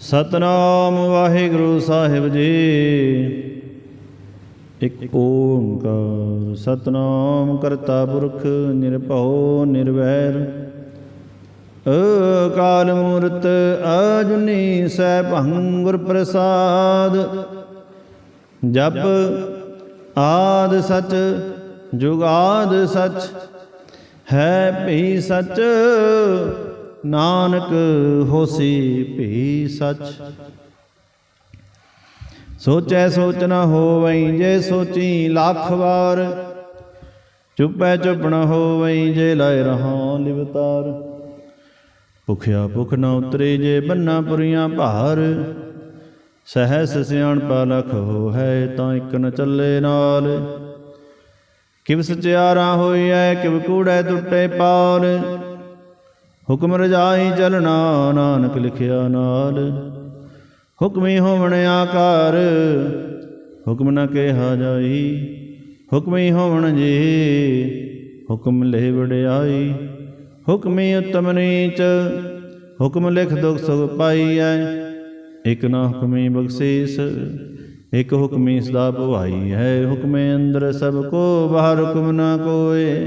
ਸਤਨਾਮ ਵਾਹਿਗੁਰੂ ਸਾਹਿਬ ਜੀ। ਇਕ ਓੰਕਾਰ, ਸਤਨਾਮ ਕਰਤਾ ਪੁਰਖ, ਨਿਰਭਉ, ਨਿਰਵੈਰ। ਅਕਾਲ ਮੂਰਤ ਅਜੁਨੀ ਸੈਭੰ ਗੁਰ ਪ੍ਰਸਾਦ। ਜਪ ਆਦ ਸਚ, ਜੁਗਾਦ ਸਚ, ਹੈ ਭੀ ਸਚ। ਨਾਨਕ ਹੋਸੀ ਭੀ ਸਚ। ਸੋਚੈ ਸੋਚ ਨ ਹੋਵਈ ਜੇ ਸੋਚੀ ਲੱਖ ਵਾਰ। ਚੁੱਪੈ ਚੁੱਪ ਨ ਹੋਵਈ ਜੇ ਲਾਇ ਰਹਾ ਲਿਵਤਾਰ ਭੁਖਿਆ ਭੁਖ ਨ ਉਤਰੇ ਜੇ ਬੰਨਾ ਪੁਰੀਆਂ ਭਾਰ। ਸਹਿਸ ਸਿਆਣਪਾ ਲਖ ਹੋ ਹੈ ਤਾਂ ਇਕ ਨ ਚੱਲੇ ਨਾਲ। ਕਿਵ ਸਚਿਆਰਾ ਹੋਈਐ, ਕਿਵ ਕੂੜੈ ਟੁੱਟੇ ਪਾਲ। ਹੁਕਮ ਰਜਾਈ ਚਲਣਾ ਨਾਨਕ ਲਿਖਿਆ ਨਾਲ। ਹੁਕਮੀ ਹੋਵਣ ਆਕਾਰ, ਹੁਕਮ ਨਾ ਕਿਹਾ ਜਾਈ। ਹੁਕਮੀ ਹੋਵਣ ਜੀ, ਹੁਕਮ ਲੈ ਵਡਿਆਈ। ਹੁਕਮੀ ਉਤਮ ਨੀਚ, ਹੁਕਮ ਲਿਖ ਦੁਖ ਸੁਖ ਪਾਈਐ। ਇਕ ਨਾ ਹੁਕਮੀ ਬਖਸ਼ੀਸ, ਇਕ ਹੁਕਮੀ ਸਦਾ ਭਵਾਈ ਹੈ। ਹੁਕਮੇ ਅੰਦਰ ਸਭ ਕੋ, ਬਾਹਰ ਹੁਕਮ ਨਾ ਕੋਏ।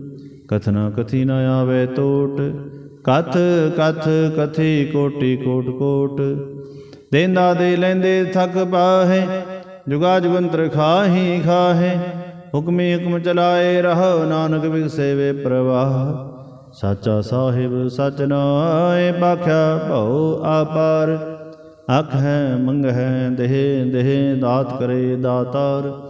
ਕਥਨਾ ਕਥੀ ਨ ਆਵੇ ਟੋਟ ਕਥ ਕਥ, ਕਥੀ, ਕੋਟੀ, ਕੋਟ ਕੋਟ। ਦੇਂਦਾ ਦੇ ਲੈਂਦੇ ਥਕ ਪਾਹੇ, ਜੁਗਾ ਜੁਗੰਤਰ ਖਾਹੀ ਖਾਹੇ। ਹੁਕਮੀ ਹੁਕਮ ਚਲਾਏ ਰਹੋ, ਨਾਨਕ ਵਿਗਸੇ ਵੇ ਪ੍ਰਵਾਹ। ਸਾਚਾ ਸਾਹਿਬ ਸਚ ਨਾਏ ਬਾਖਿਆ ਭਉ ਆਪਾਰ। ਅਖ ਹੈ ਮੰਗ ਹੈ ਦੇਹ ਦੇਹ, ਦਾਤ ਕਰੇ ਦਾਤਾਰ।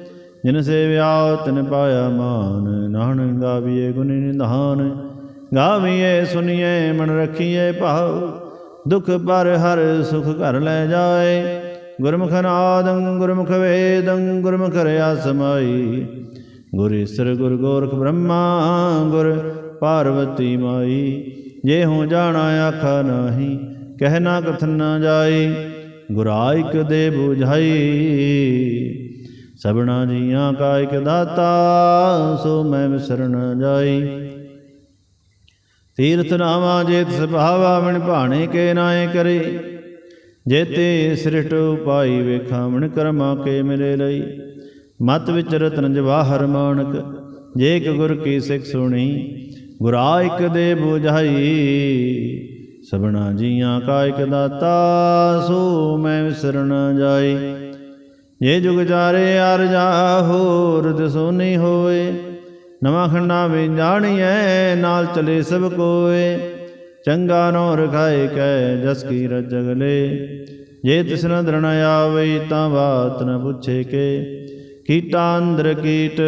ਜਿਨ ਸੇਵਿਆ ਤਿਨ ਪਾਇਆ ਮਾਨ, ਨਾਨਕ ਗਾਵੀਏ ਗੁਣ ਨਿਧਾਨ। ਗਾਵੀਏ, ਸੁਨੀਏ, ਮਨ ਰਖੀਏ ਭਾਉ, ਦੁਖ ਪਰ ਹਰ ਸੁਖ ਘਰ ਲੈ ਜਾਏ। ਗੁਰਮੁਖ ਨਾਦੰ, ਗੁਰਮੁਖ ਵੇਦੰ, ਗੁਰਮੁਖ ਰਿਆ ਸਮਾਈ ਗੁਰ ਈਸਰ, ਗੁਰ ਗੋਰਖ ਬ੍ਰਹਮਾ, ਗੁਰ ਪਾਰਵਤੀ ਮਾਈ। ਜੇ ਹੂੰ ਜਾਣਾ ਆਖਾ ਨਾਹੀ, ਕਹਿ ਨਾ ਕਥਨ ਨਾ ਜਾਈ। ਗੁਰਾਇਕ ਦੇ 부ਝਾਈ ਸਭਨਾ ਜੀਆਂ ਕਾ ਇਕ ਦਾਤਾ, ਸੋ ਮੈਂ ਵਿਸਰਨ ਜਾਈ। ਤੀਰਥ ਨਾਮਾ ਜੇਤ ਸੁਭਾਵਾ ਮਣ ਭਾਣੇ ਕੇ ਨਾਏ ਕਰੇ। ਜੇਤੇ ਸ੍ਰਿਸ਼ਟ ਉਪਾਈ ਵੇਖਾਵਣ ਕਰਮਾ ਕੇ ਮਿਲੇ ਲਈ। ਮਤ ਵਿੱਚ ਰਤਨ ਜਵਾਹਰ ਮਾਨਕ, ਜੇ ਇੱਕ ਗੁਰ ਕੀ ਸਿੱਖ ਸੁਣੀ, ਗੁਰਾ ਇਕ ਦੇ 부ਝਾਈ ਸਭਨਾ ਜੀਆਂ ਕਾ ਇਕ ਦਾਤਾ, ਸੋ ਮੈਂ ਵਿਸਰਨ ਜਾਈ। ਜੇ ਜੁਗ ਜਾਰੇ ਅਰ ਜਾ ਹੋਰ ਦਿਸੋ ਨਹੀਂ ਹੋਏ ਨਵਾਂ ਖੰਡਾ ਵੀ ਜਾਣੀਐ, ਨਾਲ ਚਲੇ ਸਭ ਕੋਏ। ਚੰਗਾ ਨੋ ਰਖਾਏ ਕੈ ਜਸ ਕੀ ਰਜਗਲੇ ਜੇ ਤਿਸ ਦਰਣ ਆਵੇ, ਤਾਂ ਬਾਤ ਨ ਪੁੱਛੇ ਕੇ। ਕੀਟਾ ਅੰਦਰ ਕੀਟ,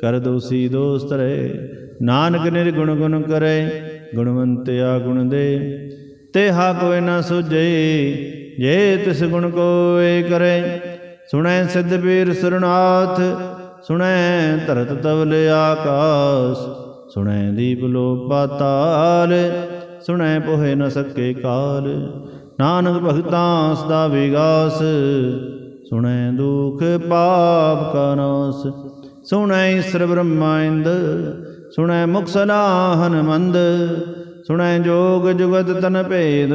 ਕਰ ਦੋਸੀ ਦੋਸਤ ਰੇ ਨਾਨਕ ਨਿਰਗੁਣ ਗੁਣ ਕਰੇ, ਗੁਣਵੰਤਿਆ ਗੁਣ ਦੇ। ਤੇ ਹਾ ਕੋਈ ਨ ਸੁਝੇ, ਜੇ ਤਿਸ ਗੁਣ ਕੋਏ ਕਰੇ। ਸੁਣੈ ਸਿੱਧ ਪੀਰ ਸੁਰਨਾਥ, ਸੁਣੈ ਧਰਤ ਤਵਲ ਆਕਾਸ, ਸੁਣੈ ਦੀਪ ਲੋ ਪਾਤਾਲ ਸੁਣੈ ਪੋਹੇ ਨ ਸਕੇ ਕਾਲ। ਨਾਨਕ ਭਗਤਾਂ ਸਦਾ ਵਿਗਾਸ, ਸੁਣੈ ਦੁਖ ਪਾਪ ਕਾ ਨਾਸ। ਸੁਣੈ ਈਸ਼ਰ ਬ੍ਰਹਮਾਇੰਦ ਸੁਣੈ ਮੁਖ ਸਲਾਹਨ ਮੰਦ, ਸੁਣੈ ਜੋਗ ਜੁਗਤ ਤਨ ਭੇਦ।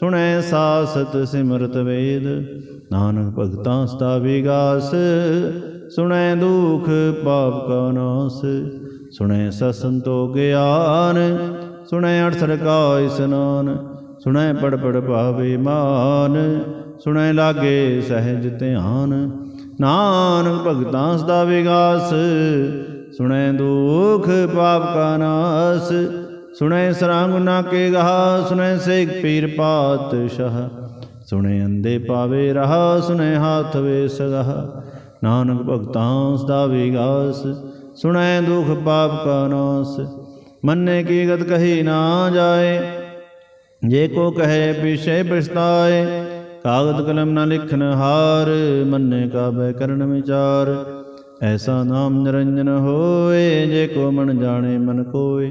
ਸੁਣੈ ਸਾਸਤ ਸਿਮਰਤ ਵੇਦ, ਨਾਨਕ ਭਗਤਾਂ ਸਦਾ ਵਿਗਾਸ ਸੁਣੈ ਦੁਖ ਪਾਪ ਕਾ ਨਾਸ, ਸੁਣੈ ਸਸੰਤੋ ਗਿਆਨ, ਸੁਣੈ ਅਠਸਰ ਕਾ ਇਸਨਾਨ ਸੁਣੈ ਪੜ ਪੜ ਭਾਵੇ ਮਾਨ, ਸੁਣੈ ਲਾਗੇ ਸਹਿਜ ਧਿਆਨ। ਨਾਨਕ ਭਗਤਾਂ ਸਦਾ ਵਿਗਾਸ ਸੁਣੈ ਦੁਖ ਪਾਪ ਕਾ ਨਾਸ ਸੁਣੈ ਸਰਾਂਗ ਨਾ ਕੇ ਗਹਾ, ਸੁਣੈ ਸੇਖ ਪੀਰ ਪਾਤਸ਼ਾਹ। ਸੁਣੈ ਅੰਦੇ ਪਾਵੇ ਰਹਾ, ਸੁਣੈ ਹਾਥ ਵੇ ਸਗਹ। ਨਾਨਕ ਭਗਤਾਂ ਸਦਾ ਵਿਗਾਸ, ਸੁਣੈ ਦੁਖ ਪਾਪ ਕਾ ਨਾਸ। ਮੰਨੇ ਕੀ ਗਤ ਕਹੀ ਨਾ ਜਾਏ, ਜੇ ਕੋ ਕਹੇ ਪਿਛੇ ਪਛਤਾਏ ਕਾਗਦ ਕਲਮ ਨਾ ਲਿਖਨ ਹਾਰ, ਮੰਨੇ ਕਾਬੈ ਕਰਨ ਵਿਚਾਰ। ਐਸਾ ਨਾਮ ਨਿਰੰਜਨ ਹੋਏ, ਜੇ ਕੋ ਮਨ ਜਾਣੇ ਮਨ ਕੋਏ।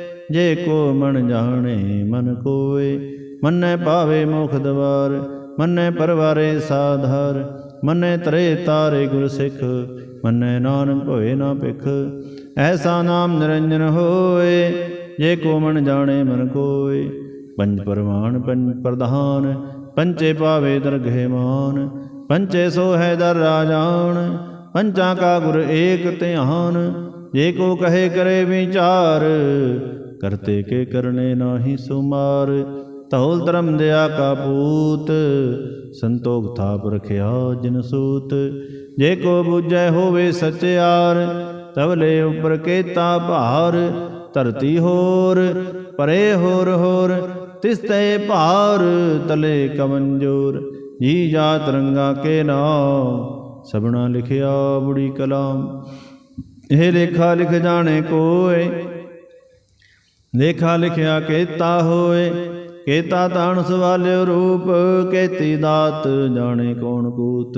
ਜੇ ਕੋ ਮਨ ਜਾਣੇ ਮਨ ਕੋਏ, ਮੰਨੈ ਪਾਵੇ ਮੁਖ ਦਵਾਰ, ਮੰਨੈ ਪਰਵਾਰੇ ਸਾਧਾਰ, ਮੰਨੈ ਤਰੇ ਤਾਰੇ ਗੁਰ ਸਿੱਖ ਮੰਨੈ ਨਾਨਕ ਹੋਏ ਨਾ ਭਿਖ। ਐਸਾ ਨਾਮ ਨਿਰੰਜਨ ਹੋਏ, ਜੇ ਕੋ ਮਨ ਜਾਣੇ ਮਨ ਕੋਏ। ਪੰਜ ਪਰਮਾਨ ਪੰਜ ਪ੍ਰਧਾਨ, ਪੰਚੇ ਪਾਵੇ ਦਰਗਹਿ ਮਾਨ, ਪੰਚੇ ਸੋ ਹੈ ਦਰ ਰਾਜਾਨ, ਪੰਚਾਂ ਕਾ ਗੁਰ ਏਕ ਧਿਆਨ, ਜੇ ਕੋ ਕਹੇ ਕਰੇ ਵਿਚਾਰ ਕਰਤੇ ਕੇ ਕਰਨੇ ਨਾਹੀ ਸੁਮਾਰ। ਧੌਲ ਧਰਮ ਦਿਆ ਕਾ ਪੂਤ, ਸੰਤੋਖ ਥਾਪ ਰਖਿਆ ਜਿਨ ਸੂਤ। ਜੇ ਕੋ ਬੁਝੈ ਹੋਵੇ ਸਚਿਆਰ ਤਵਲੇ ਉਪਰ ਕੇਤਾ ਭਾਰ। ਧਰਤੀ ਹੋਰ, ਪਰੇ ਹੋਰ ਹੋਰ, ਤਿਸ ਤੇ ਭਾਰ, ਤਲੇ ਕਮੰਜੋਰ ਜੀ ਜਾ ਰੰਗਾ ਕੇ ਨਾਮ ਸਬਣਾ ਲਿਖਿਆ ਬੁੜੀ ਕਲਾਮ। ਇਹ ਲੇਖਾ ਲਿਖ ਜਾਣੇ ਕੋਏ ਲੇਖਾ ਲਿਖਿਆ ਕੇਤਾ ਹੋਏ, ਕੇਤਾ ਤਾਣ ਸਵਾਲਿਓ ਰੂਪ, ਕੇਤੀ ਦਾਤ ਜਾਣੇ ਕੌਣ ਕੂਤ।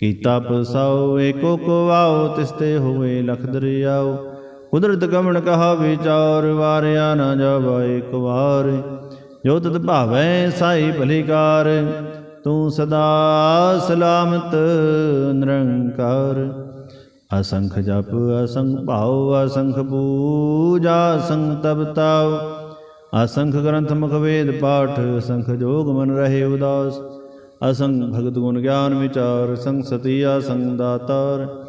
ਕੀਤਾ ਪਸਾਓ, ਏਕੋ ਕੋ ਆਓ ਤਿਸ ਹੋਏ ਲਖ ਦਰਿਆਓ। ਕੁਦਰਤ ਕਮਣ ਕਹਾ ਵਿਚਾਰ, ਵਾਰਿਆ ਨਾ ਜਾਵਾ ਇੱਕ ਵਾਰ। ਜੋ ਤਤ ਭਾਵੈ ਸਾਈ ਭਲੀਕਾਰ ਤੂੰ ਸਦਾ ਸਲਾਮਤ ਨਿਰੰਕਾਰ। ਅਸੰਖ ਜਪ, ਅਸੰਖ ਭਾਉ, ਅਸੰਖ ਪੂਜਾ, ਅਸੰਖ ਤਪ ਤਾਉ। ਅਸੰਖ ਗ੍ਰੰਥ ਮੁਖ ਵੇਦ ਪਾਠ, ਅਸੰਖ ਜੋਗ ਮਨ ਰਹੇ ਉਦਾਸ। ਅਸੰਖ ਭਗਤ ਗੁਣ ਗਿਆਨ ਵਿਚਾਰ ਸੰਗ ਸਤੀ, ਅਸੰਖ ਦਾਤਾਰ।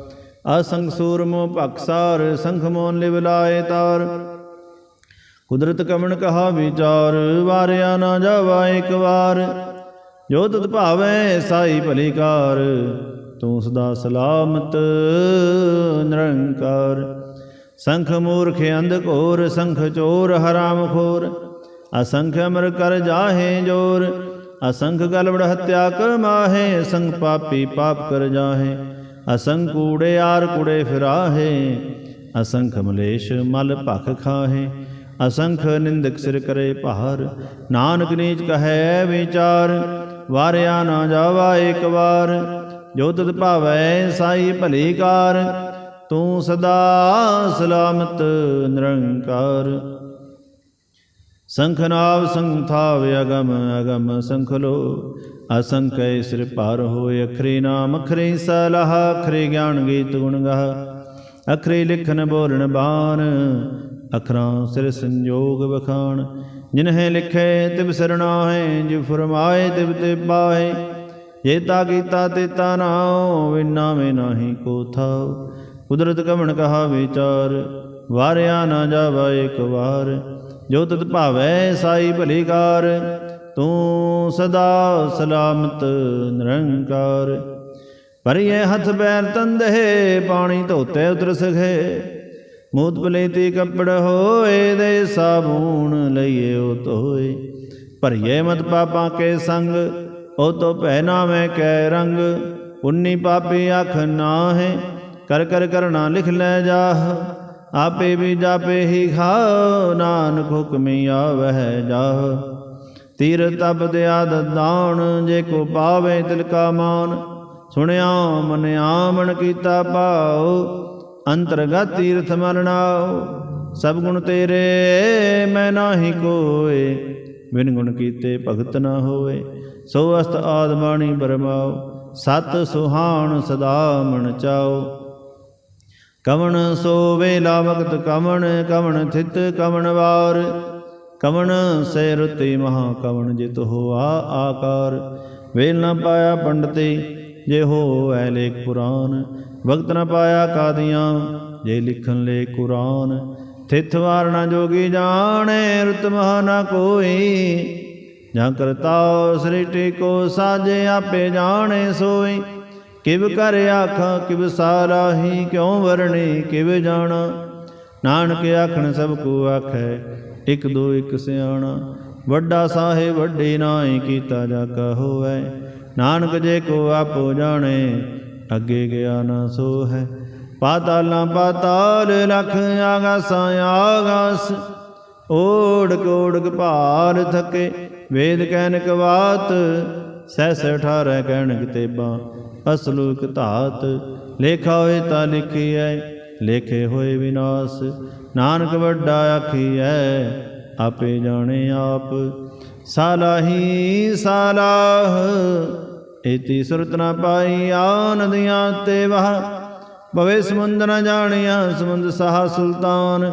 ਅਸੰਖ ਸੂਰਮੋ ਭਖਸਾਰ ਸੰਖ ਮੋਨ ਲਿਵ ਲਾਏ ਤਾਰ। ਕੁਦਰਤ ਕਮਣ ਕਹਾ ਵਿਚਾਰ, ਵਾਰਿਆ ਨਾ ਜਾਵਾ ਇੱਕ ਵਾਰ। ਜੋ ਤਤ ਭਾਵੈ, ਸਾਈ ਭਲੀਕਾਰ ਤੂੰ ਸਦਾ ਸਲਾਮਤ, ਨਿਰੰਕਾਰ। ਸੰਖ ਮੂਰਖ ਅੰਧ ਘੋਰ, ਸੰਖ ਚੋਰ, ਹਰਾਮ ਖੋਰ। ਅਸੰਖ ਅਮਰ ਕਰ ਜਾਹੇ ਜੋਰ। ਅਸੰਖ ਗਲਵੜ ਹਤਿਆ ਕਰ ਮਾਹੇ, ਸੰਖ ਪਾਪੀ ਪਾਪ ਕਰ ਜਾਹੇ। ਅਸੰਖ ਕੂੜੇ ਆਰ ਕੂੜੇ ਫਿਰਾਹੇ। ਅਸੰਖ ਮਲੇਸ਼ ਮਲ ਭਖ ਖਾਹੇ। ਅਸੰਖ ਨਿੰਦਕ ਸਿਰ ਕਰੇ ਭਾਰ। ਨਾਨਕ ਨੀਚ ਕਹੈ ਵਿਚਾਰ। ਵਾਰਿਆ ਨਾ ਜਾਵਾ ਇੱਕ ਵਾਰ। ਜੋ ਤਤ ਭਾਵੈ ਸਾਈ ਭਲੀਕਾਰ ਤੂੰ ਸਦਾ ਸਲਾਮਤ ਨਿਰੰਕਾਰ। ਸੰਖਨਾਵ ਸੰਥਾਵ ਅਗਮ ਅਗਮ ਸੰਖ ਲੋ ਅਸੰਕੈ ਸਿਰ ਪਾਰ ਹੋਇ ਅਖਰੀ ਨਾਮ, ਅਖਰੀ ਸਲਾਹ, ਅਖਰੀ ਗਿਆਨ ਗੀਤ ਗੁਣ ਗਾਹ। ਅਖਰੀ ਲਿਖਨ ਬੋਲਣ ਬਾਣ, ਅਖਰਾਂ ਸਿਰ ਸੰਜੋਗ ਵਖਾਣ। ਜਿਨਹਿ ਲਿਖੈ, ਤਿਵ ਸਰਣਾ ਹੈ ਜਿ ਫਰਮਾਏ, ਤਿਵ ਤੇ ਪਾਏ ਜੇਤਾ ਕੀਤਾ ਤੇਤਾ ਨਾਉ ਵਿਨਾ ਮੇ ਨਾਹੀ ਕੋ ਥਾਉ। ਕੁਦਰਤ ਕਮਣ ਕਹਾ ਵਿਚਾਰ, ਵਾਰਿਆ ਨਾ ਜਾਵਾ ਇੱਕ ਵਾਰ। ਜੋ ਤਤ ਭਾਵੈ ਸਾਈ ਭਲੀਕਾਰ ਤੂੰ ਸਦਾ ਸਲਾਮਤ ਨਿਰੰਕਾਰ। ਭਰੀਏ ਹੱਥ ਬੈਰ ਤੰਦੇ ਪਾਣੀ ਧੋਤੇ ਉਤਰ ਸਖੇ। ਮੂਤ ਪਲੇਤੀ ਕੱਪੜ ਹੋਏ ਦੇ ਸਾਬੂਣ ਲਈਏ ਉਹ ਧੋਏ। ਭਰੀਏ ਮਤ ਪਾਪਾਂ ਕੇ ਸੰਗ ਉਹ ਤੋ ਪਹਿਨਾ ਮੈਂ ਕੈ ਰੰਗ ਉਨੀ ਪਾਪੀ ਅੱਖ ਨਾਹੇ, ਕਰ ਕਰ ਕਰਣਾ ਲਿਖ ਲੈ ਜਾਹ, ਆਪੇ ਵੀ ਜਾਪੇ ਹੀ ਖਾਓ ਨਾਨਕ ਹੁਕਮੀ ਆਵਹਿ ਜਾਹ। ਤੀਰ ਤਪ ਦਿਆ ਦਾਣ ਜੇ ਕੋ ਪਾਵੇ ਤਿਲ ਕਾ ਮਾਨ, ਸੁਣਿਆ ਮਨਿਆ ਮਨ ਕੀਤਾ ਭਾਉ, ਅੰਤਰਗਤ ਤੀਰਥ ਮਰਨਾਉ ਸਭ ਗੁਣ ਤੇਰੇ, ਮੈਂ ਨਾਹੀ ਕੋਏ, ਬਿਨ ਗੁਣ ਕੀਤੇ ਭਗਤ ਨਾ ਹੋਏ। ਸੋ ਅਸਤ ਆਦ ਬਾਣੀ ਬਰਮਾਓ, ਸਤ ਸੁਹਾਣ ਸਦਾ ਮਨ ਚਾਓ। ਕਵਣ ਸੋਵੇ ਲਾਵਕਤ ਕਵਣ ਕਵਣ ਥਿਤ ਕਵਣ ਵਾਰ। ਕਵਣ ਸੈ ਰੁਤੇ ਮਹਾ ਕਵਣ ਜਿਤ ਹੋਆ ਆਕਾਰ। ਵੇਲ ਨਾ ਪਾਇਆ ਪੰਡਤੇ, ਜੇ ਹੋਵੈ ਲੇਖ ਪੁਰਾਨ। ਵਕਤ ਨਾ ਪਾਇਆ ਕਾਦੀਆਂ, ਜੇ ਲਿਖਣ ਲੇ ਕੁਰਾਨ। ਥਿਤ ਵਾਰ ਨ ਜੋਗੀ ਜਾਣੇ, ਰੁਤ ਮਹਾ ਨਾ ਕੋਈ। ਜਾਂ ਕਰਤਾ ਸ੍ਰਿਸ਼ਟੀ ਕੋ ਸਾਜੇ ਆਪੇ ਜਾਣੇ ਸੋਈ। ਕਿਵ ਕਰ ਆਖਾਂ, ਕਿਵ ਸਾਰਾਹੀ ਕਿਉ ਵਰਣੇ, ਕਿਵ ਜਾਣਾ। ਨਾਨਕ ਆਖਣ, ਸਭ ਕੋ ਆਖੈ, ਇਕ ਦੋ ਇਕ ਸਿਆਣਾ। ਵੱਡਾ ਸਾਹਿਬ, ਵੱਡੇ ਨਾਏ ਕੀਤਾ ਜਾ ਕਾ ਹੋਵੈ। ਨਾਨਕ ਜੇ ਕੋ ਆਪੋ ਜਾਣੇ, ਅੱਗੇ ਗਿਆ ਨਾ ਸੋ ਹੈ ਪਾਤਾਲਾਂ ਪਾਤਾਲ ਲਖ ਆਗਾਸਾਂ ਆਗਾਸ। ਓੜਕ ਓੜਕ ਭਾਰ ਥਕੇ ਵੇਦ ਕਹਿਨਕ ਕਵਾਤ ਸਹਿਸ 18 ਕਹਿਣਕ ਤੇਬਾਂ ਅਸਲੂ ਇਕ ਧਾਤ, ਲੇਖਾ ਹੋਏ ਤਾਂ ਲਿਖੀਐ, ਲੇਖੇ ਹੋਏ ਵਿਨਾਸ਼। ਨਾਨਕ ਵੱਡਾ ਆਖੀਐ, ਆਪੇ ਜਾਣੇ ਆਪ। ਸਾਲਾਹੀ ਸਾਲਾਹ ਇਤੀ ਸੁਰਤ ਨਾ ਪਾਈ ਆਨੰਦੀਆਂ ਤੇ ਵਹ। ਭਵੇ ਸਮੁੰਦ ਨ ਜਾਣਿਆ, ਸਮੁੰਦ ਸਹਾ ਸੁਲਤਾਨ।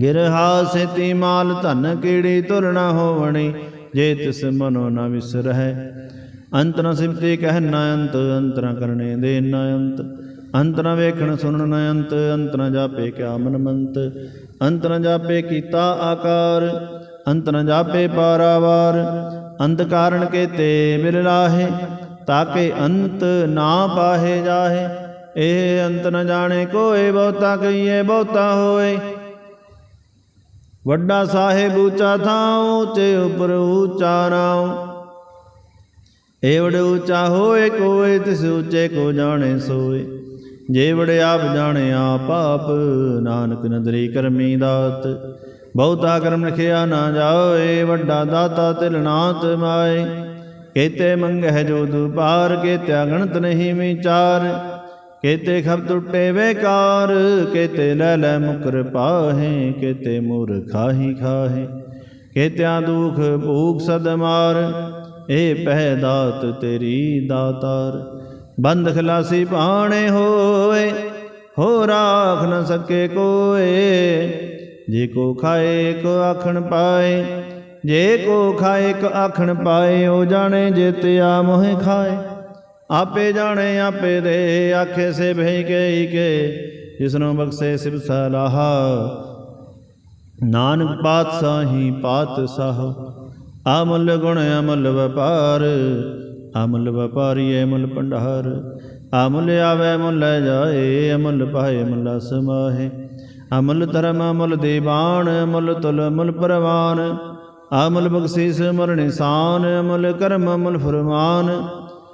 ਗਿਰਹਾ ਸੇਤੀ ਮਾਲ ਧਨ ਕੀੜੀ ਤੁਰ ਨ ਹੋਵਣੀ, ਜੇ ਤਿਸ ਮਨੋ ਨ ਵਿਸਰਹਿ। ਅੰਤ ਨ ਸਿਮਤੇ ਕਹਿ ਨ ਅੰਤ ਅੰਤ ਨ ਕਰਨੇ ਦੇ ਨ ਅੰਤ। ਅੰਤ ਨ ਵੇਖਣ ਸੁਣਨ ਨ ਅੰਤ ਅੰਤ ਨ ਜਾਪੇ ਕਿਆ ਮਨ ਮੰਤ। ਅੰਤ ਨ ਜਾਪੇ ਕੀਤਾ ਆਕਾਰ, ਅੰਤ ਨ ਜਾਪੇ ਪਾਰਾਵਾਰ। ਅੰਤ ਕਾਰਣ ਕੇਤੇ ਮਿਲ ਲਾਹੇ, ਤਾਕੇ ਅੰਤ ਨਾ ਪਾਹੇ ਜਾਹੇ। ਇਹ ਅੰਤ ਨ ਜਾਣੇ ਕੋਏ ਬਹੁਤਾ ਕਹੀਏ ਬਹੁਤਾ ਹੋਏ। ਵੱਡਾ ਸਾਹਿਬ ਉੱਚਾ ਥਾਂ ਉੱਚੇ ਉਪਰ ਉੱਚਾ ਨਾਉ ਏਵੜ ਉੱਚਾ ਹੋਏ, ਕੋਏ ਤਿਸ ਉੱਚੇ ਕੋ ਜਾਣੇ ਸੋਏ। ਜੇ ਵੜ ਆਪ ਜਾਣੇ ਆਪ ਆਪ, ਨਾਨਕ ਨਦਰੀ ਕਰਮੀ ਦਾਤ। ਬਹੁਤਾ ਕਰਮ ਲਿਖਿਆ ਨਾ ਜਾਏ, ਵੱਡਾ ਦਾਤਾ ਤਿਲ ਨਾਤ ਮਾਏ। ਕੇਤੇ ਮੰਗਹਿ ਜੋ ਦੁਪਾਰ ਕੇ ਗਣਤ ਨਹੀਂ ਵਿਚਾਰ। ਕੇਤੇ ਖਬ ਟੁੱਟੇ ਵੇਕਾਰ, ਕੇਤੇ ਲੈ ਲੈ ਮੁਕਰ ਪਾਹੇ, ਕੇਤੇ ਮੁਰ ਖਾਹੀ ਖਾਹੇ। ਕੇਤਿਆਂ ਦੁਖ ਭੂਖ ਸਦਮਾਰ ਏ ਇਹ ਪਹਿ ਦਾਤ ਤੇਰੀ ਦਾਤਾਰ। ਬੰਦ ਖਲਾਸੀ ਪਾਣੇ ਹੋਏ, ਹੋ ਰਾਖ ਨ ਸਕੇ ਕੋਏ। ਜੇ ਕੋ ਖਾਏ ਕੋ ਆਖਣ ਪਾਏ, ਜੇ ਕੋ ਖਾਏ ਕੋ ਆਖਣ ਪਾਏ, ਉਹ ਜਾਣੇ ਜੇ ਤਿਆ ਮੋਹਿ ਖਾਏ। ਆਪੇ ਜਾਣੇ, ਆਪੇ ਦੇ, ਆਖੇ ਸੇ ਭਈ ਕੇ ਕੇ, ਜਿਸਨੂੰ ਬਖਸ਼ੇ ਸਿਬ ਸਲਾਹਾ। ਨਾਨਕ ਪਾਤਸ਼ਾਹੀ ਪਾਤਸ਼ਾਹ, ਅਮਲ ਗੁਣ ਅਮਲ ਵਪਾਰ। ਅਮਲ ਵਪਾਰੀ ਅਮਲ ਭੰਡਾਰ, ਅਮਲ ਆਵੇ ਮੁੱਲ ਜਾਏ, ਅਮਲ ਪਾਏ ਮੁੱਲ ਸਮਾਹੇ। ਅਮਲ ਧਰਮ ਅਮਲ ਦੀਵਾਨ ਅਮਲ ਤੁਲ ਅਮਲ ਪਰਵਾਨ। ਅਮਲ ਬਖਸ਼ੀਸ ਮਰ ਨਿਸ਼ਾਨ, ਅਮਲ ਕਰਮ ਅਮਲ ਫਰਮਾਨ।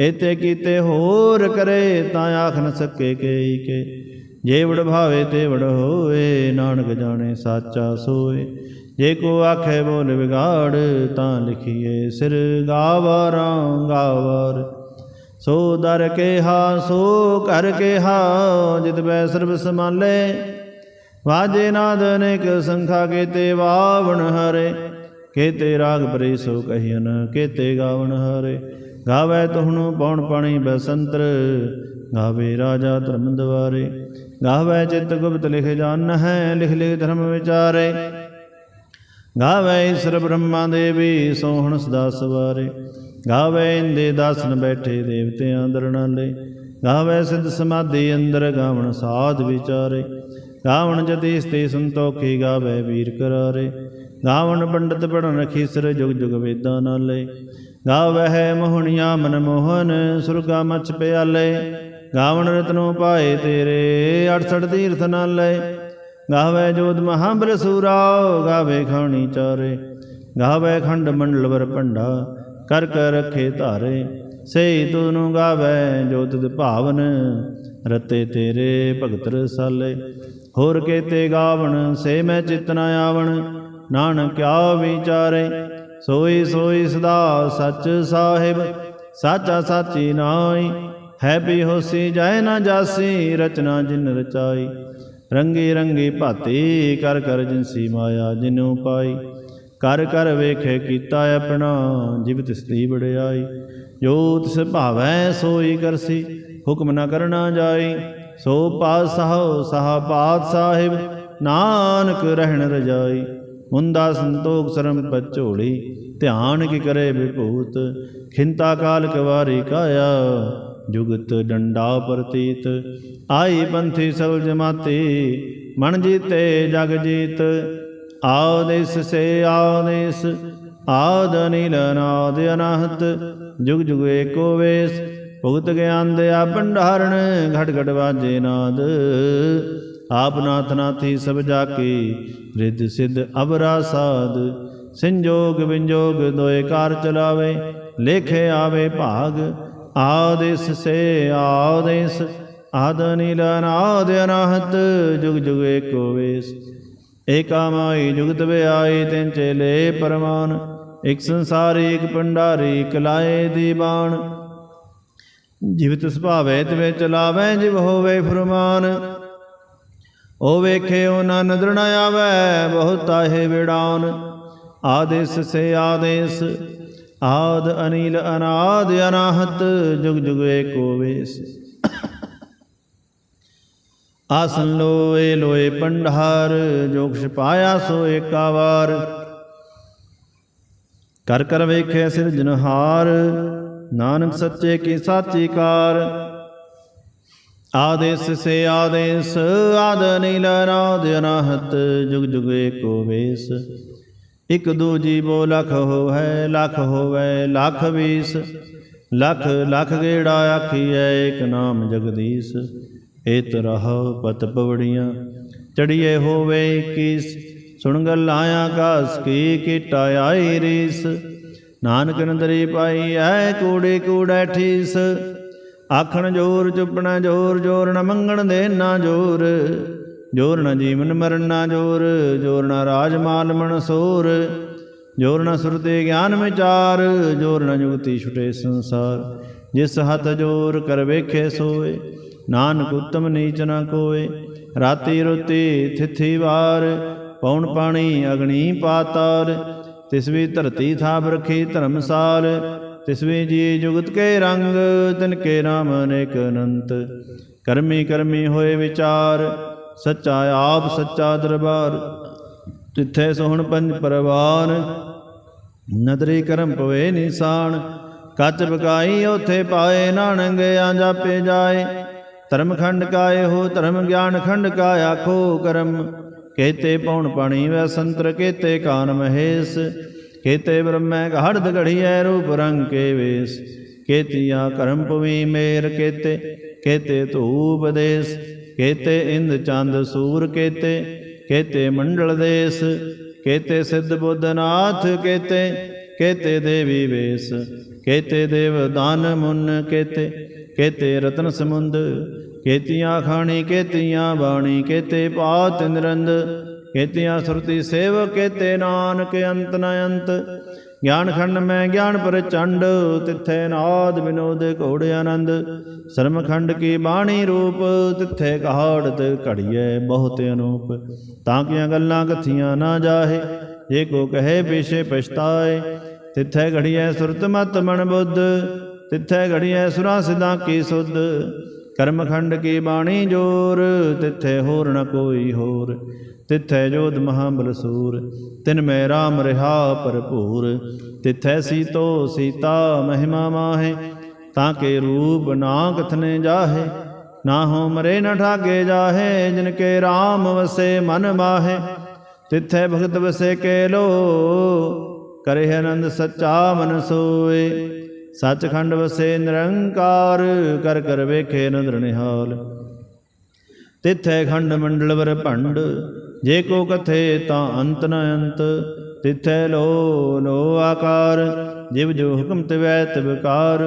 ਇਤੇ ਕੀਤੇ ਹੋਰ ਕਰੇ ਤਾਂ ਆਖ ਨ ਸਕੇ ਕੇਈ ਕੇ। ਜੇ ਵਡ ਭਾਵੇ ਤੇ ਵੜ ਹੋਏ ਨਾਨਕ ਜਾਣੇ ਸਾਚਾ ਸੋਏ। ਜੇ ਕੋ ਆਖੇ ਬੋਲ ਵਿਗਾੜ, ਤਾਂ ਲਿਖੀਏ ਸਿਰ ਗਾਵਾਰਾਂ ਗਾਵਰ। ਸੋ ਦਰ ਕੇਹਾ, ਸੋ ਕਰ ਕੇ ਹਾ ਜਿਤ ਬੈ ਸਰਬ ਸਮਾਲੇ। ਵਾਜੇ ਨਾਦ ਅਨੇਕ ਸੰਖਾ ਕੇਤੇ ਵਾਵਣ ਹਰੇ। ਕੇਤੇ ਰਾਗ ਪਰੇ ਸੋ ਕਹੀਨ, ਕੇਤੇ ਗਾਵਣ ਹਰੇ। ਗਾਵੇ ਤੁਹਨੂੰ ਪੌਣ ਪਾਣੀ ਬਸੰਤਰ, ਗਾਵੇ ਰਾਜਾ ਧਰਮ ਦਵਾਰੇ ਗਾਵੇ ਚਿਤ ਗੁਪਤ ਲਿਖ ਜਾਨ ਹੈ, ਲਿਖ ਲਿਖ ਧਰਮ ਵਿਚਾਰੇ। ਗਾਵੇ ਈਸ਼ਰ ਬ੍ਰਹਮਾ ਦੇਵੀ, ਸੋਹਣ ਸਦਾ ਸਵਾਰੇ ਗਾਵੇ ਇੰਦੇ ਦਾਸਨ ਬੈਠੇ ਦੇਵਤਿਆਂ ਦਰਣਾਲੇ। ਗਾਵੇ ਸਿੱਧ ਸਮਾਧੀ ਅੰਦਰ ਗਾਵਣ ਸਾਧ ਵਿਚਾਰੇ। ਗਾਵਣ ਜਤੀ ਸਤੇ ਸੰਤੋਖੀ ਗਾਵੇ ਵੀਰ ਕਰਾਰੇ। ਗਾਵਣ ਪੰਡਤ ਪੜਨ ਰਖੀਸਰ ਜੁਗ ਜੁਗ ਵੇਦਾਂ ਨਾਲੇ ਗਾਵਹਿ ਮੋਹਣੀਆਂ ਮਨ ਮੋਹਨ, ਸੁਰਗਾ ਮਚ ਪਿਆਲੇ। ਗਾਵਣ ਰਤਨੋ ਪਾਏ ਤੇਰੇ 68 ਤੀਰਥ ਨਾਲੇ ਗਾਵੇ ਜੋਤ ਮਹਾਬਲ ਸੂਰਾ, ਗਾਵੇ ਖਾਣੀ ਚਾਰੇ। ਗਾਵੇ ਖੰਡ ਮੰਡਲ ਵਰ ਭੰਡਾ, ਕਰ ਕਰ ਰਖੇ ਧਾਰੇ। ਸਈ ਤੂੰ ਗਾਵੇ ਜੋਤ ਤਿਤ ਭਾਵਨ, ਰਤੇ ਤੇਰੇ ਭਗਤ ਰਸਾਲੇ। ਹੋਰ ਕੇਤੇ ਗਾਵਣ, ਸੇ ਮੈਂ ਚਿਤ ਆਵਣ। ਨਾਨਕ ਕਿਆ ਵਿਚਾਰੇ ਸੋਈ ਸੋਈ ਸਦਾ ਸੱਚ ਸਾਹਿਬ, ਸਾਚਾ ਸਾਚੀ ਨਾਈ ਹੈ ਵੀ ਹੋਸੀ ਜਾਏ ਨਾ ਜਾਸੀ, ਰਚਨਾ ਜਿਨ ਰਚਾਈ, ਰੰਗੀ ਰੰਗੀ ਭਾਤੀ, ਕਰ ਕਰ ਜਿਨਸੀ ਮਾਇਆ ਜਿਨੂ ਪਾਈ ਕਰ ਕਰ ਵੇਖੇ ਕੀਤਾ ਆਪਣਾ, ਜਿਵ ਤਿਸ ਦੀ ਵਡਿਆਈ, ਜੋ ਤਿਸ ਭਾਵੈ ਸੋਈ ਕਰਸੀ, ਹੁਕਮ ਨਾ ਕਰਨਾ ਜਾਈ, ਸੋ ਪਾਤਸ਼ਾਹ, ਸਾਹ ਪਾਤ ਸਾਹਿਬ ਨਾਨਕ ਰਹਿਣ ਰਜਾਈ। ਹੁੰਦਾ ਸੰਤੋਖ ਸਰਮ ਪਚੋੜੀ ਧਿਆਨ ਕੀ ਕਰੇ ਵਿਭੂਤ, ਖਿੰਤਾ ਕਾਲ ਕਵਾਰੀ ਕਾਇਆ, ਜੁਗਤ ਡੰਡਾ ਪ੍ਰਤੀਤ, ਆਈ ਪੰਥੀ ਸਗਲ ਜਮਾਤੀ, ਮਨ ਜੀਤੇ ਜਗ ਜੀਤ ਆਦੇਸ ਸੇ ਆਦੇਸ ਆਦ ਨੀਲ ਨਾਦ ਅਨਹਤ, ਜੁਗ ਜੁਗ ਏਕੋ ਵੇਸ, ਭੁਗਤ ਗਿਆਨ ਦਿਆ ਭੰਡਾਰਣ ਘਟ ਘਟ ਵਾਜੇ ਨਾਦ। ਆਪ ਨਾਥ ਨਾਥੀ ਸਭ ਜਾ ਕੀ ਰਿੱਧ ਸਿੱਧ ਅਵਰਾ ਸਾਧ। ਸੰਜੋਗ ਵਿੰਜੋਗ ਦੋਏ ਕਾਰ ਚਲਾਵੇ, ਲੇਖੇ ਆਵੇ ਭਾਗ। ਆਦੇਸ ਸੇ ਆਦੇਸ ਆਦ ਨੀਲ ਨਾਦ ਅਨਹਤ, ਜੁਗ ਜੁਗ ਏਕੋ ਵੇਸ। ਏਕਾ ਮਾਈ ਜੁਗਤ ਵਿਆਈ ਤਿਨ ਚੇਲੇ ਪਰਮਾਨ, ਇਕ ਸੰਸਾਰੀ, ਇਕ ਪੰਡਾਰੀ ਇਕ ਲਾਏ ਦੀਵਾਨ ਜਿਵਤ ਸੁਭਾਵੇ ਤਵੇ ਚਲਾਵੇ, ਜਿਵ ਹੋਵੇ ਫਰਮਾਨ। ਉਹ ਵੇਖੇ ਉਹ ਨਾ ਨਦਰ ਨ ਆਵੇ, ਬਹੁਤ ਤਾਹੇ ਵਿੜਾਨ ਆਦੇਸ ਸੇ ਆਦੇਸ, ਆਦ ਅਨੀਲ ਅਨਾਦ ਅਨਾਹਤ, ਜੁਗ ਜੁਗ ਏਕੋ ਵੇਸ ਆਸਨ ਲੋਏ ਲੋਏ ਪੰਡਹਾਰ, ਜੋ ਕੁਛ ਪਾਇਆ ਸੋ ਏਕਾ ਵਾਰ ਕਰ ਕਰ ਵੇਖੇ ਸਿਰਜਨਹਾਰ ਨਾਨਕ ਸੱਚੇ ਕੀ ਸਾਚੀ ਕਾਰ। ਆਦੇਸ ਸੇ ਆਦੇਸ, ਆਦ ਨੀਲ ਰਾਦ ਅਨਾਹਤ, ਜੁਗ ਜੁਗ ਏਕੋ ਵੇਸ। ਇਕ ਦੂਜੀ ਬੋ ਲਖ ਹੋਵੇ ਲਖ ਹੋਵੇ, ਲਖ ਵੀਸ। ਲਖ ਲਖ ਗੇੜਾ ਆਖੀਐ, ਏਕ ਨਾਮ ਜਗਦੀਸ਼। ਏਤ ਰਹ ਪਤ ਪਵੜੀਆਂ, ਚੜੀਏ ਹੋਵੇ ਕੀਸ। ਸੁਣ ਗੱਲਾਂ ਆਕਾਸ ਕੀ ਕੀਟਾ ਆਈ ਰੀਸ। ਨਾਨਕ ਨਦਰੀ ਪਾਈ ਐ, ਕੂੜੇ ਕੂੜੈ ਠੀਸ। ਆਖਣ ਜੋਰ, ਚੁੱਪਣਾ ਜੋਰ ਜੋਰ ਨ ਮੰਗਣ ਦੇ ਨਾ ਜੋਰ। ਜੋਰ ਨ ਜੀਵਨ ਮਰਨ ਨਾ ਜੋਰ ਜੋਰ ਨ ਰਾਜ ਮਾਲ ਮਨਸੂਰ ਜੋਰ ਨ ਸੁਰਤੇ ਗਿਆਨ ਵਿਚਾਰ, ਜੋਰ ਨ ਜੁਗਤੀ ਛੁਟੇ ਸੰਸਾਰ। ਜਿਸ ਹੱਥ ਜੋਰ ਕਰ ਵੇਖੇ ਸੋਏ, ਨਾਨਕ ਉਤਮ ਨੀਚ ਨ ਕੋਏ। ਰਾਤੀ ਰੁਤੀ ਥਿਥੀ ਵਾਰ ਪੌਣ ਪਾਣੀ ਅਗਣੀ ਪਾਤਾਲ। ਤਿਸ ਵੀ ਧਰਤੀ ਥਾਪ ਰਖੀ ਧਰਮਸਾਲ। ਤਿਸ ਜੀ, ਜੁਗਤ ਕੇ ਰੰਗ, ਤਿਨ ਕੇ ਨਾਮ ਅਨੇਕ ਅਨੰਤ। ਕਰਮੀ ਕਰਮੀ ਹੋਏ ਵਿਚਾਰ, ਸੱਚਾ ਆਪ ਸੱਚਾ ਦਰਬਾਰ। ਤਿੱਥੇ ਸੋਹਣ ਪੰਜ ਪਰਵਾਨ, ਨਦਰੀ ਕਰਮ ਪਵੇ ਨਿਸ਼ਾਨ। ਕੱਚ ਬਕਾਈ ਉਥੇ ਪਾਏ ਨਾਨਕ ਆ ਜਾਪੇ ਜਾਏ। ਧਰਮ ਖੰਡ ਕਾਏ ਹੋ, ਧਰਮ ਗਿਆਨ ਖੰਡ ਕਾ ਆਖੋ ਕਰਮ। ਕੇਤੇ ਪੌਣ ਪਾਣੀ ਵੈ ਸੰਤਰ, ਕੇਤੇ ਕਾਨ ਮਹੇਸ਼। ਕੇਤੇ ਬ੍ਰਹਮੈ ਘੜਦ ਘੜੀਐ ਰੂਪ ਰੰਗ ਕੇ ਵੇਸ। ਕੇਤੀਆਂ ਕਰਮ ਪਵੀ ਮੇਰ ਕੇਤੇ ਕੇਤੇ ਧੂਪ ਦੇਸ। ਕੇਤੇ ਇੰਦ ਚੰਦ ਸੂਰ ਕੇਤੇ ਕੇਤੇ ਮੰਡਲ ਦੇਸ। ਕੇਤੇ ਸਿੱਧ ਬੁੱਧਨਾਥ ਕੇਤੇ ਕੇਤੇ ਦੇਵੀ ਵੇਸ। ਕੇਤੇ ਦੇਵ ਦਾਨ ਮੁਨ ਕੇਤੇ ਕੇਤੇ ਰਤਨ ਸਮੁੰਦ। ਕੇਤੀਆਂ ਖਾਣੀ ਕੇਤੀਆਂ ਬਾਣੀ ਕੇਤੇ ਪਾਤ ਨਿਰੰਦ। ਕੇਤੀਆਂ ਸੁਰਤੀ ਸੇਵ ਕੇਤੇ ਨਾਨਕ, ਅੰਤ ਨ ਅੰਤ। ਗਿਆਨ ਖੰਡ ਮੈਂ ਗਿਆਨ ਪ੍ਰਚੰਡ, ਤਿੱਥੇ ਨਾਦ ਵਿਨੋਦ ਘੋੜ ਆਨੰਦ। ਸਰਮ ਖੰਡ ਕੀ ਬਾਣੀ ਰੂਪ, ਤਿੱਥੇ ਕਹਾੜਤ ਘੜੀਏ ਬਹੁਤ ਅਨੂਪ। ਤਾਂ ਕਿ ਗੱਲਾਂ ਕਥੀਆਂ ਨਾ ਜਾਹੇ, ਜੇ ਕੋ ਕਹੇ ਪੇਸ਼ੇ ਪਛਤਾਏ। ਤਿੱਥੇ ਘੜੀਏ ਸੁਰਤ ਮਤ ਮਨ ਬੁੱਧ, ਤਿੱਥੇ ਘੜੀਏ ਸੁਰਾ ਸਿਧਾਂ ਕੀ ਸੁਧ। ਕਰਮਖੰਡ ਕੀ ਬਾਣੀ ਜੋਰ? ਤਿੱਥੇ ਹੋਰ ਨ ਕੋਈ ਹੋਰ। ਤਿੱਥੈ ਜੋਧ ਮਹਾਬਲ ਬਲਸੂਰ ਤਿਨ ਮੈਂ ਰਾਮ ਰਹਾ ਭਰਪੂਰ। ਤਿੱਥੈ ਸੀਤੋ ਸੀਤਾ ਮਹਿਮਾ ਮਾਹੇ। ਤਾਂ ਕੇ ਰੂਪ ਨਾ ਕਥਨੇ ਜਾਹੇ। ਨਾ ਹੋ ਮਰੇ ਨਾ ਠਾਗੇ ਜਾਹੇ। ਜਿਨ ਕੇ RAM ਵਸੇ ਮਨ ਮਾਹੇ। ਤਿੱਥੈ ਭਗਤ ਵਸੇ ਕੇ ਲੋ ਕਰੇ ਆਨੰਦ ਸੱਚਾ ਮਨ ਸੋਏ। ਸੱਚਖੰਡ ਵਸੇ ਨਿਰੰਕਾਰ, ਕਰ ਕਰ ਵੇਖੇ ਨਦਰ ਨਿਹਾਲ। ਤਿਥੈ ਖੰਡ ਮੰਡਲ ਵਰ ਭੰਡ, ਜੇ ਕੋ ਕਥੇ ਤਾਂ ਅੰਤ ਨ ਅੰਤ। ਤਿਥੈ ਲੋ ਲੋ ਆਕਾਰ, ਜਿਵ ਜੋ ਹੁਕਮ ਤਿਵੈ ਤਿਵਕਾਰ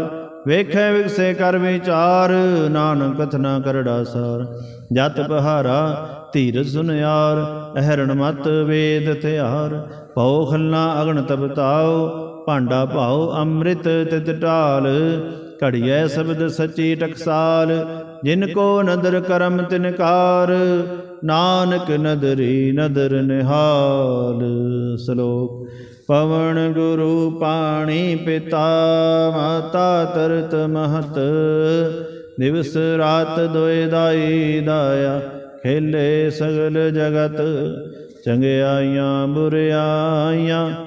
ਵੇਖੈ ਵਿਗਸੇ ਕਰ ਵਿਚਾਰ, ਨਾਨਕ ਕਥਨਾ ਕਰੜਾ ਸਾਰ। ਜਤ ਬਹਾਰਾ ਧੀਰ ਸੁਨਿਆਰ, ਅਹਰਣ ਮਤ ਵੇਦ ਥਿਆਰ ਭਉ ਖਲਨਾ ਅਗਣ ਤਪਤਾਓ ਭਾਂਡਾ ਭਾਉ ਅੰਮ੍ਰਿਤ ਤਿਤ ਢਾਲ, ਘੜੀਐ ਸ਼ਬਦ ਸੱਚੀ ਟਕਸਾਲ, ਜਿਨ ਕੋ ਨਦਰ ਕਰਮ ਤਿਨਕਾਰ ਨਾਨਕ ਨਦਰੀ ਨਦਰ ਨਿਹਾਲ। ਸ਼ਲੋਕ, ਪਵਨ ਗੁਰੂ ਪਾਣੀ ਪਿਤਾ, ਮਾਤਾ ਤਰਤ ਮਹਤ, ਦਿਵਸ ਰਾਤ ਦੋਇ ਦਾਈ ਦਾਇਆ, ਖੇਲੇ ਸਗਲ ਜਗਤ ਚੰਗਿਆਈਆਂ ਬੁਰਿਆਈਆਂ